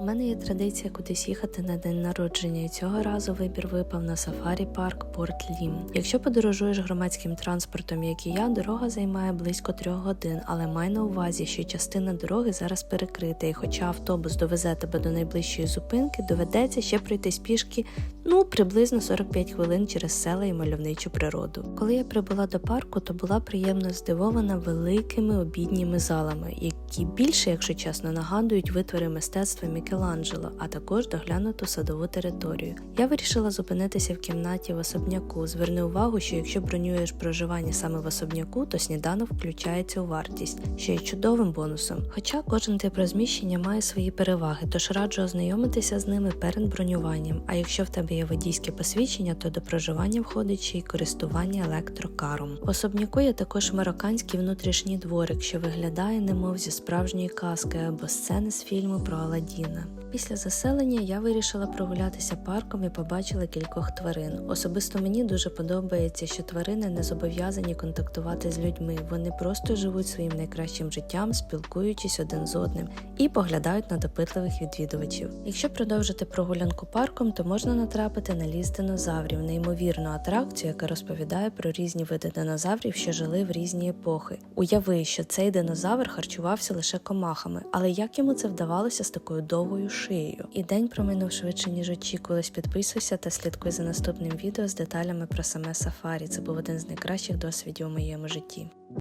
У мене є традиція кудись їхати на день народження, і цього разу вибір випав на сафарі парк Порт Лім. Якщо подорожуєш громадським транспортом, як і я, дорога займає близько трьох годин, але май на увазі, що частина дороги зараз перекрита, і хоча автобус довезе тебе до найближчої зупинки, доведеться ще пройтись пішки ну приблизно 45 хвилин через села і мальовничу природу. Коли я прибула до парку, то була приємно здивована великими обідніми залами, які більше, якщо чесно, нагадують витвори мистецтва Мікеланджело, а також доглянуту садову територію. Я вирішила зупинитися в кімнаті в особняку. Зверни увагу, що якщо бронюєш проживання саме в особняку, то сніданок включається у вартість, що є чудовим бонусом. Хоча кожен тип розміщення має свої переваги, тож раджу ознайомитися з ними перед бронюванням. А якщо в тебе є водійське посвідчення, то до проживання входить ще й користування електрокаром. В особняку є також марокканський внутрішній дворик, що виглядає немов зі справжньої казки або сцени з фільму про Аладдіна. Після заселення я вирішила прогулятися парком і побачила кількох тварин. Особисто мені дуже подобається, що тварини не зобов'язані контактувати з людьми. Вони просто живуть своїм найкращим життям, спілкуючись один з одним і поглядають на допитливих відвідувачів. Якщо продовжити прогулянку парком, то можна натрапити на ліс динозаврів, неймовірну атракцію, яка розповідає про різні види динозаврів, що жили в різні епохи. Уяви, що цей динозавр харчувався лише комахами, але як йому це вдавалося з такою довгою шиєю? І день проминув швидше ніж очікувалось. Підписуйся та слідкуй за наступним відео з деталями про саме сафарі. Це був один з найкращих досвідів у моєму житті.